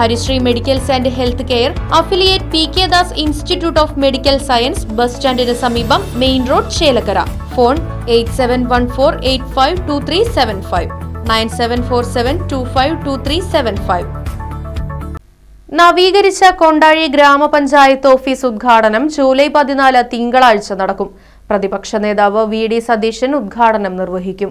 Harisree medicals and health care affiliate P K Das institute of medical science bus സ്റ്റാൻഡിന് സമീപം main road Chelakkara. Phone eight seven one four eight five two three seven five. Nine seven four seven two five two three seven five. നവീകരിച്ച കൊണ്ടാഴി ഗ്രാമപഞ്ചായത്ത് office ഉദ്ഘാടനം July പതിനാല് തിങ്കളാഴ്ച നടക്കും. പ്രതിപക്ഷ നേതാവ് വി ഡി സതീശൻ ഉദ്ഘാടനം നിർവഹിക്കും.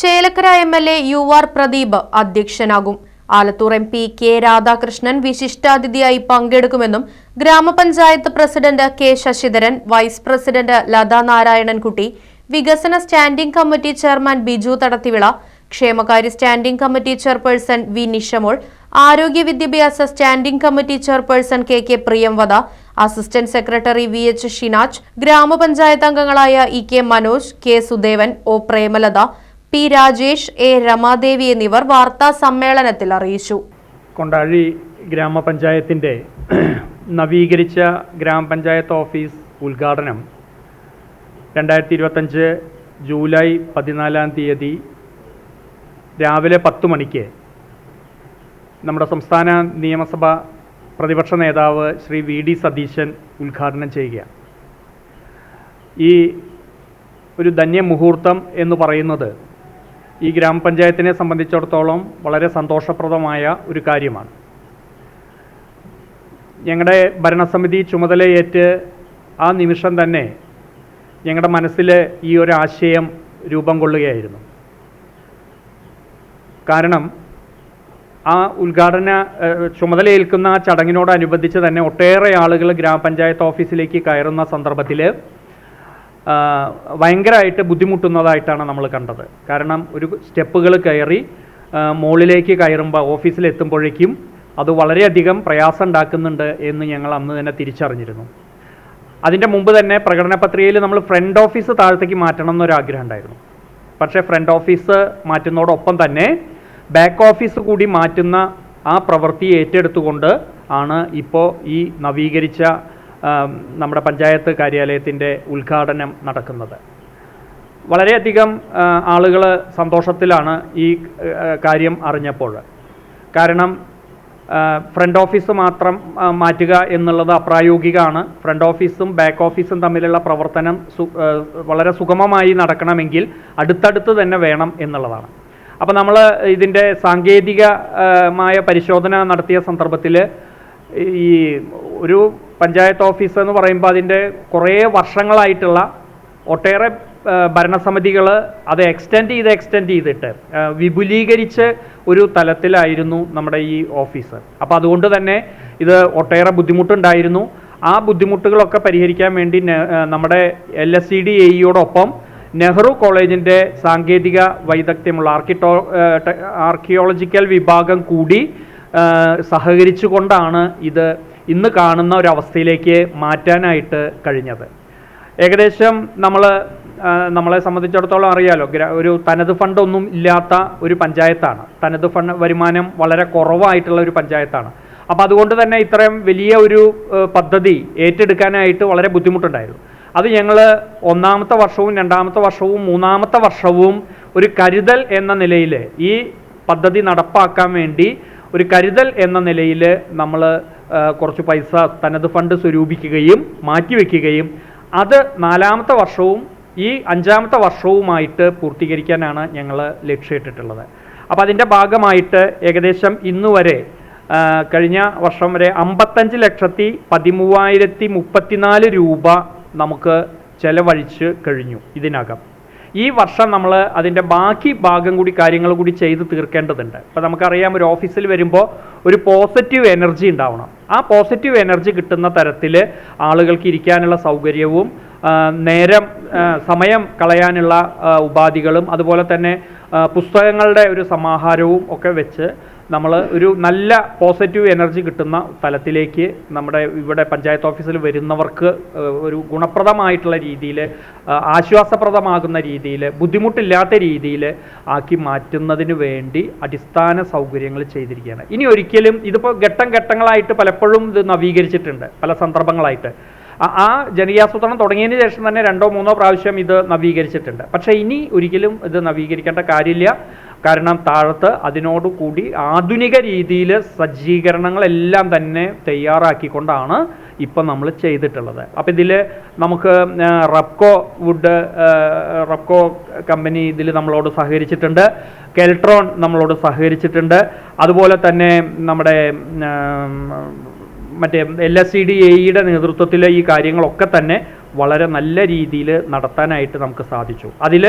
Chelakkara M L A U R Pradeep അധ്യക്ഷനാകും. Alathur M P K Radhakrishnan വിശിഷ്ടാതിഥിയായി പങ്കെടുക്കുമെന്നും ഗ്രാമപഞ്ചായത്ത് president K Sasidharan vice president Latha Narayanankutty വികസന standing committee chairman Biju Thadathivila ക്ഷേമകാര്യ standing committee chairperson V Nishamol ആരോഗ്യ വിദ്യാഭ്യാസ standing committee chairperson K K Priyamvada assistant secretary V H Shinaj ഗ്രാമപഞ്ചായത്ത് അംഗങ്ങളായ E K Manoj K Sudevan O Premalatha P Rajesh A Ramadevi എന്നിവർ വാർത്താ സമ്മേളനത്തിൽ അറിയിച്ചു. കൊണ്ടാഴി ഗ്രാമപഞ്ചായത്തിന്റെ നവീകരിച്ച ഗ്രാമപഞ്ചായത്ത് ഓഫീസ് ഉദ്ഘാടനം രണ്ടായിരത്തി ഇരുപത്തഞ്ച് ജൂലൈ പതിനാലാം തീയതി രാവിലെ പത്ത് മണിക്ക് നമ്മുടെ സംസ്ഥാന നിയമസഭ പ്രതിപക്ഷ നേതാവ് ശ്രീ വി ഡി സതീശൻ ഉദ്ഘാടനം ചെയ്യുക. ഈ ഒരു ധന്യമുഹൂർത്തം എന്ന് പറയുന്നത് ഈ ഗ്രാമപഞ്ചായത്തിനെ സംബന്ധിച്ചിടത്തോളം വളരെ സന്തോഷപ്രദമായ ഒരു കാര്യമാണ്. ഞങ്ങളുടെ ഭരണസമിതി ചുമതലയേറ്റ് ആ നിമിഷം തന്നെ ഞങ്ങളുടെ മനസ്സിൽ ഈ ഒരു ആശയം രൂപം കൊള്ളുകയായിരുന്നു. കാരണം ആ ഉദ്ഘാടന ചുമതലയേൽക്കുന്ന ആ ചടങ്ങിനോടനുബന്ധിച്ച് തന്നെ ഒട്ടേറെ ആളുകൾ ഗ്രാമപഞ്ചായത്ത് ഓഫീസിലേക്ക് കയറുന്ന സന്ദർഭത്തിൽ ഭയങ്കരമായിട്ട് ബുദ്ധിമുട്ടുന്നതായിട്ടാണ് നമ്മൾ കണ്ടത്. കാരണം ഒരു സ്റ്റെപ്പുകൾ കയറി മുകളിലേക്ക് കയറുമ്പോൾ ഓഫീസിലെത്തുമ്പോഴേക്കും അത് വളരെയധികം പ്രയാസം ഉണ്ടാക്കുന്നുണ്ട് എന്ന് ഞങ്ങൾ അന്ന് തന്നെ തിരിച്ചറിഞ്ഞിരുന്നു. അതിന്റെ മുമ്പ് തന്നെ പ്രകടന പത്രികയിൽ നമ്മൾ ഫ്രണ്ട് ഓഫീസ് താഴത്തേക്ക് മാറ്റണം എന്നൊരാഗ്രഹം ഉണ്ടായിരുന്നു. പക്ഷേ ഫ്രണ്ട് ഓഫീസ് മാറ്റുന്നതോടൊപ്പം തന്നെ ബാക്ക് ഓഫീസ് കൂടി മാറ്റുന്ന ആ പ്രവൃത്തി ഏറ്റെടുത്തുകൊണ്ട് ആണ് ഇപ്പോൾ ഈ നവീകരിച്ച നമ്മുടെ പഞ്ചായത്ത് കാര്യാലയത്തിന്റെ ഉദ്ഘാടനം നടക്കുന്നത്. വളരെയധികം ആളുകൾ സന്തോഷത്തിലാണ് ഈ കാര്യം അറിഞ്ഞപ്പോൾ. കാരണം ഫ്രണ്ട് ഓഫീസ് മാത്രം മാറ്റുക എന്നുള്ളത് അപ്രായോഗികമാണ്. ഫ്രണ്ട് ഓഫീസും ബാക്ക് ഓഫീസും തമ്മിലുള്ള പ്രവർത്തനം വളരെ സുഗമമായി നടക്കണമെങ്കിൽ അടുത്തടുത്ത് തന്നെ വേണം എന്നുള്ളതാണ്. അപ്പോൾ നമ്മൾ ഇതിന്റെ സാങ്കേതികമായ പരിശോധന നടത്തിയ സന്ദർഭത്തിൽ ഈ ഒരു പഞ്ചായത്ത് ഓഫീസ് എന്ന് പറയുമ്പോൾ അതിന്റെ കുറേ വർഷങ്ങളായിട്ടുള്ള ഒട്ടേറെ ഭരണസമിതികൾ അത് എക്സ്റ്റെൻഡ് ചെയ്ത് എക്സ്റ്റെൻഡ് ചെയ്തിട്ട് വിപുലീകരിച്ച് ഒരു തലത്തിലായിരുന്നു നമ്മുടെ ഈ ഓഫീസ്. അപ്പോൾ അതുകൊണ്ട് തന്നെ ഇത് ഒട്ടേറെ ബുദ്ധിമുട്ടുണ്ടായിരുന്നു. ആ ബുദ്ധിമുട്ടുകളൊക്കെ പരിഹരിക്കാൻ വേണ്ടി നമ്മുടെ എൽ എസ് സി ഡി എയോടൊപ്പം നെഹ്റു കോളേജിന്റെ സാങ്കേതിക വൈദഗ്ധ്യമുള്ള ആർക്കിട്ടോ ആർക്കിയോളജിക്കൽ വിഭാഗം കൂടി സഹകരിച്ചുകൊണ്ടാണ് ഇത് ഇന്ന് കാണുന്ന ഒരവസ്ഥയിലേക്ക് മാറ്റാനായിട്ട് കഴിഞ്ഞത്. ഏകദേശം നമ്മൾ നമ്മളെ സംബന്ധിച്ചിടത്തോളം അറിയാലോ ഒരു തനത് ഫണ്ടൊന്നും ഇല്ലാത്ത ഒരു പഞ്ചായത്താണ്. തനത് ഫണ്ട് വരുമാനം വളരെ കുറവായിട്ടുള്ള ഒരു പഞ്ചായത്താണ്. അപ്പോൾ അതുകൊണ്ട് തന്നെ ഇത്രയും വലിയ ഒരു പദ്ധതി ഏറ്റെടുക്കാനായിട്ട് വളരെ ബുദ്ധിമുട്ടുണ്ടായിരുന്നു. അത് ഞങ്ങൾ ഒന്നാമത്തെ വർഷവും രണ്ടാമത്തെ വർഷവും മൂന്നാമത്തെ വർഷവും ഒരു കരുതൽ എന്ന നിലയിൽ ഈ പദ്ധതി നടപ്പാക്കാൻ വേണ്ടി ഒരു കരുതൽ എന്ന നിലയിൽ നമ്മൾ കുറച്ച് പൈസ തനത് ഫണ്ട് സ്വരൂപിക്കുകയും മാറ്റിവെക്കുകയും അത് നാലാമത്തെ വർഷവും ഈ അഞ്ചാമത്തെ വർഷവുമായിട്ട് പൂർത്തീകരിക്കാനാണ് ഞങ്ങൾ ലക്ഷ്യമിട്ടിട്ടുള്ളത്. അപ്പോൾ അതിന്റെ ഭാഗമായിട്ട് ഏകദേശം ഇന്ന് വരെ കഴിഞ്ഞ വർഷം വരെ അമ്പത്തഞ്ച് ലക്ഷത്തി പതിമൂവായിരത്തി മുപ്പത്തിനാല് രൂപ നമുക്ക് ചെലവഴിച്ച് കഴിഞ്ഞു ഇതിനകം. ഈ വർഷം നമ്മൾ അതിന്റെ ബാക്കി ഭാഗം കൂടി കാര്യങ്ങൾ കൂടി ചെയ്ത് തീർക്കേണ്ടതുണ്ട്. അപ്പോൾ നമുക്കറിയാം ഒരു ഓഫീസിൽ വരുമ്പോൾ ഒരു പോസിറ്റീവ് എനർജി ഉണ്ടാവണം. ആ പോസിറ്റീവ് എനർജി കിട്ടുന്ന തരത്തിൽ ആളുകൾക്ക് ഇരിക്കാനുള്ള സൗകര്യവും നേരം സമയം കളയാനുള്ള ഉപാധികളും അതുപോലെ തന്നെ പുസ്തകങ്ങളുടെ ഒരു സമാഹാരവും ഒക്കെ വെച്ച് നമ്മൾ ഒരു നല്ല പോസിറ്റീവ് എനർജി കിട്ടുന്ന തലത്തിലേക്ക് നമ്മുടെ ഇവിടെ പഞ്ചായത്ത് ഓഫീസിൽ വരുന്നവർക്ക് ഒരു ഗുണപ്രദമായിട്ടുള്ള രീതിയിൽ ആശ്വാസപ്രദമാകുന്ന രീതിയിൽ ബുദ്ധിമുട്ടില്ലാത്ത രീതിയിൽ ആക്കി മാറ്റുന്നതിന് വേണ്ടി അടിസ്ഥാന സൗകര്യങ്ങൾ ചെയ്തിരിക്കുകയാണ്. ഇനി ഒരിക്കലും ഇതിപ്പോൾ ഘട്ടം ഘട്ടങ്ങളായിട്ട് പലപ്പോഴും ഇത് നവീകരിച്ചിട്ടുണ്ട് പല സന്ദർഭങ്ങളായിട്ട്. ആ- ജനകീയാസൂത്രണം തുടങ്ങിയതിന് ശേഷം തന്നെ രണ്ടോ മൂന്നോ പ്രാവശ്യം ഇത് നവീകരിച്ചിട്ടുണ്ട്. പക്ഷേ ഇനി ഒരിക്കലും ഇത് നവീകരിക്കേണ്ട കാര്യമില്ല. കാരണം താഴത്ത് അതിനോടുകൂടി ആധുനിക രീതിയിൽ സജ്ജീകരണങ്ങളെല്ലാം തന്നെ തയ്യാറാക്കിക്കൊണ്ടാണ് ഇപ്പം നമ്മൾ ചെയ്തിട്ടുള്ളത്. അപ്പോൾ ഇതിൽ നമുക്ക് റബ്കോ വുഡ് റബ്കോ കമ്പനി ഇതിൽ നമ്മളോട് സഹകരിച്ചിട്ടുണ്ട്. കെൽട്രോൺ നമ്മളോട് സഹകരിച്ചിട്ടുണ്ട്. അതുപോലെ തന്നെ നമ്മുടെ മറ്റേ എൽ എസ് സി ഡി എയുടെ നേതൃത്വത്തിൽ ഈ കാര്യങ്ങളൊക്കെ തന്നെ വളരെ നല്ല രീതിയിൽ നടത്താനായിട്ട് നമുക്ക് സാധിച്ചു. അതിൽ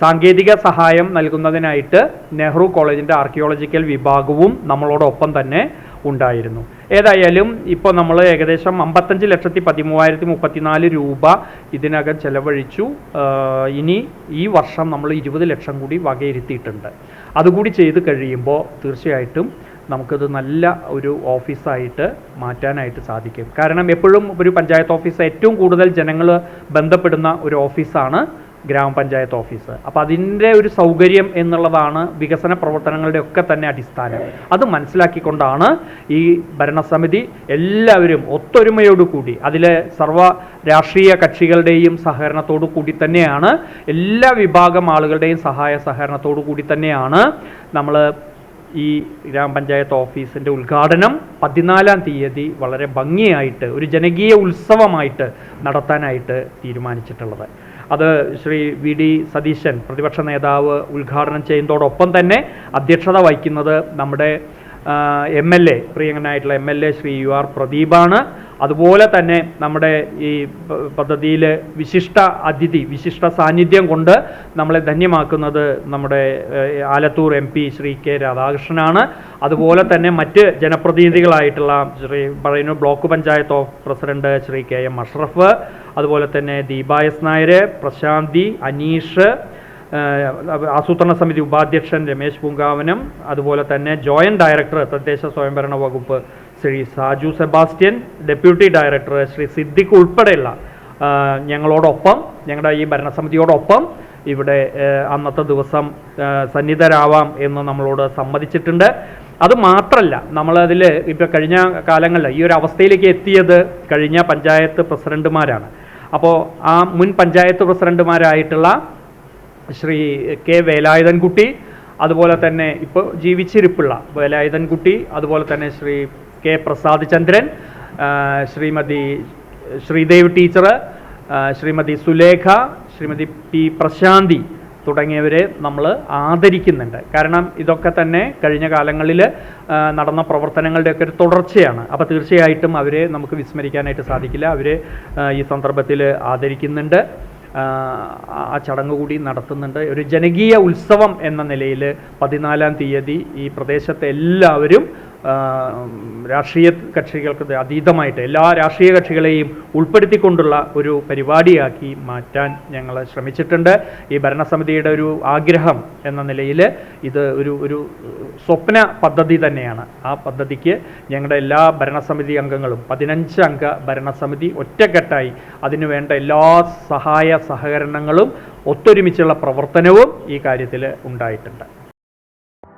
സാങ്കേതിക സഹായം നൽകുന്നതിനായിട്ട് നെഹ്റു കോളേജിന്റെ ആർക്കിയോളജിക്കൽ വിഭാഗവും നമ്മളോടൊപ്പം തന്നെ ഉണ്ടായിരുന്നു. ഏതായാലും ഇപ്പോൾ നമ്മൾ ഏകദേശം അമ്പത്തഞ്ച് ലക്ഷത്തി പതിമൂവായിരത്തി മുപ്പത്തിനാല് രൂപ ഇതിനകം ചെലവഴിച്ചു. ഇനി ഈ വർഷം നമ്മൾ ഇരുപത് ലക്ഷം കൂടി വകയിരുത്തിയിട്ടുണ്ട്. അതുകൂടി ചെയ്ത് കഴിയുമ്പോൾ തീർച്ചയായിട്ടും നമുക്കത് നല്ല ഒരു ഓഫീസായിട്ട് മാറ്റാനായിട്ട് സാധിക്കും. കാരണം എപ്പോഴും ഒരു പഞ്ചായത്ത് ഓഫീസ് ഏറ്റവും കൂടുതൽ ജനങ്ങൾ ബന്ധപ്പെടുന്ന ഒരു ഓഫീസാണ് ഗ്രാമപഞ്ചായത്ത് ഓഫീസ്. അപ്പോൾ അതിന്റെ ഒരു സൗകര്യം എന്നുള്ളതാണ് വികസന പ്രവർത്തനങ്ങളുടെ ഒക്കെ തന്നെ അടിസ്ഥാനം. അത് മനസ്സിലാക്കിക്കൊണ്ടാണ് ഈ ഭരണസമിതി എല്ലാവരും ഒത്തൊരുമയോടുകൂടി അതിലെ സർവ രാഷ്ട്രീയ കക്ഷികളുടെയും സഹകരണത്തോടു കൂടി തന്നെയാണ് എല്ലാ വിഭാഗം ആളുകളുടെയും സഹായ സഹകരണത്തോടു കൂടി തന്നെയാണ് നമ്മൾ ഈ ഗ്രാമപഞ്ചായത്ത് ഓഫീസിന്റെ ഉദ്ഘാടനം പതിനാലാം തീയതി വളരെ ഭംഗിയായിട്ട് ഒരു ജനകീയ ഉത്സവമായിട്ട് നടത്താനായിട്ട് തീരുമാനിച്ചിട്ടുള്ളത്. അത് ശ്രീ വി ഡി സതീശൻ പ്രതിപക്ഷ നേതാവ് ഉദ്ഘാടനം ചെയ്യുന്നതോടൊപ്പം തന്നെ അധ്യക്ഷത വഹിക്കുന്നത് നമ്മുടെ M L A പ്രിയങ്കനായിട്ടുള്ള M L A Shri U R പ്രദീപാണ്. അതുപോലെ തന്നെ നമ്മുടെ ഈ പദ്ധതിയിൽ വിശിഷ്ട അതിഥി വിശിഷ്ട സാന്നിധ്യം കൊണ്ട് നമ്മളെ ധന്യമാക്കുന്നത് നമ്മുടെ Alathur M P Shri K രാധാകൃഷ്ണനാണ്. അതുപോലെ തന്നെ മറ്റ് ജനപ്രതിനിധികളായിട്ടുള്ള ശ്രീ പറയുന്നു block panchayat president Shri K M Ashraf. അതുപോലെ തന്നെ ദീപ എസ് നായർ പ്രശാന്തി അനീഷ് ആസൂത്രണ സമിതി ഉപാധ്യക്ഷൻ രമേശ് പൂങ്കാവനം അതുപോലെ തന്നെ ജോയിന്റ് ഡയറക്ടർ തദ്ദേശ സ്വയംഭരണ വകുപ്പ് ശ്രീ സാജു സെബാസ്റ്റ്യൻ ഡെപ്യൂട്ടി ഡയറക്ടർ ശ്രീ സിദ്ദിഖ് ഉൾപ്പെടെയുള്ള ഞങ്ങളോടൊപ്പം ഞങ്ങളുടെ ഈ ഭരണസമിതിയോടൊപ്പം ഇവിടെ അന്നത്തെ ദിവസം സന്നിധരാവാം എന്ന് നമ്മളോട് സമ്മതിച്ചിട്ടുണ്ട്. അത് മാത്രമല്ല നമ്മളതിൽ ഇപ്പോൾ കഴിഞ്ഞ കാലങ്ങളിൽ ഈ ഒരു അവസ്ഥയിലേക്ക് എത്തിയത് കഴിഞ്ഞ പഞ്ചായത്ത് പ്രസിഡന്റുമാരാണ്. അപ്പോൾ ആ മുൻ പഞ്ചായത്ത് പ്രസിഡന്റുമാരായിട്ടുള്ള ശ്രീ കെ വേലായുധൻകുട്ടി അതുപോലെ തന്നെ ഇപ്പോൾ ജീവിച്ചിരിപ്പുള്ള വേലായുധൻകുട്ടി അതുപോലെ തന്നെ Shri K Prasad Chandran Shrimati Sreedev teacher Shrimati Sulekha Shrimati P Prasanthi തുടങ്ങിയവരെ നമ്മൾ ആദരിക്കുന്നുണ്ട്. കാരണം ഇതൊക്കെ തന്നെ കഴിഞ്ഞ കാലങ്ങളിൽ നടന്ന പ്രവർത്തനങ്ങളുടെയൊക്കെ ഒരു തുടർച്ചയാണ്. അപ്പോൾ തീർച്ചയായിട്ടും അവരെ നമുക്ക് വിസ്മരിക്കാനായിട്ട് സാധിക്കില്ല. അവരെ ഈ സന്ദർഭത്തിൽ ആദരിക്കുന്നുണ്ട്. ആ, ചടങ്ങ് കൂടി നടത്തുന്നുണ്ട്. ഒരു ജനകീയ ഉത്സവം എന്ന നിലയിൽ പതിനാലാം തീയതി ഈ പ്രദേശത്തെ എല്ലാവരും രാഷ്ട്രീയ കക്ഷികൾക്ക് അതീതമായിട്ട് എല്ലാ രാഷ്ട്രീയ കക്ഷികളെയും ഉൾപ്പെടുത്തിക്കൊണ്ടുള്ള ഒരു പരിപാടിയാക്കി മാറ്റാൻ ഞങ്ങൾ ശ്രമിച്ചിട്ടുണ്ട്. ഈ ഭരണസമിതിയുടെ ഒരു ആഗ്രഹം എന്ന നിലയിൽ ഇത് ഒരു ഒരു സ്വപ്ന പദ്ധതി തന്നെയാണ്. ആ പദ്ധതിക്ക് ഞങ്ങളുടെ എല്ലാ ഭരണസമിതി അംഗങ്ങളും പതിനഞ്ച് അംഗ ഭരണസമിതി ഒറ്റക്കെട്ടായി അതിനുവേണ്ട എല്ലാ സഹായ സഹകരണങ്ങളും ഒത്തൊരുമിച്ചുള്ള പ്രവർത്തനവും ഈ കാര്യത്തിൽ ഉണ്ടായിട്ടുണ്ട്.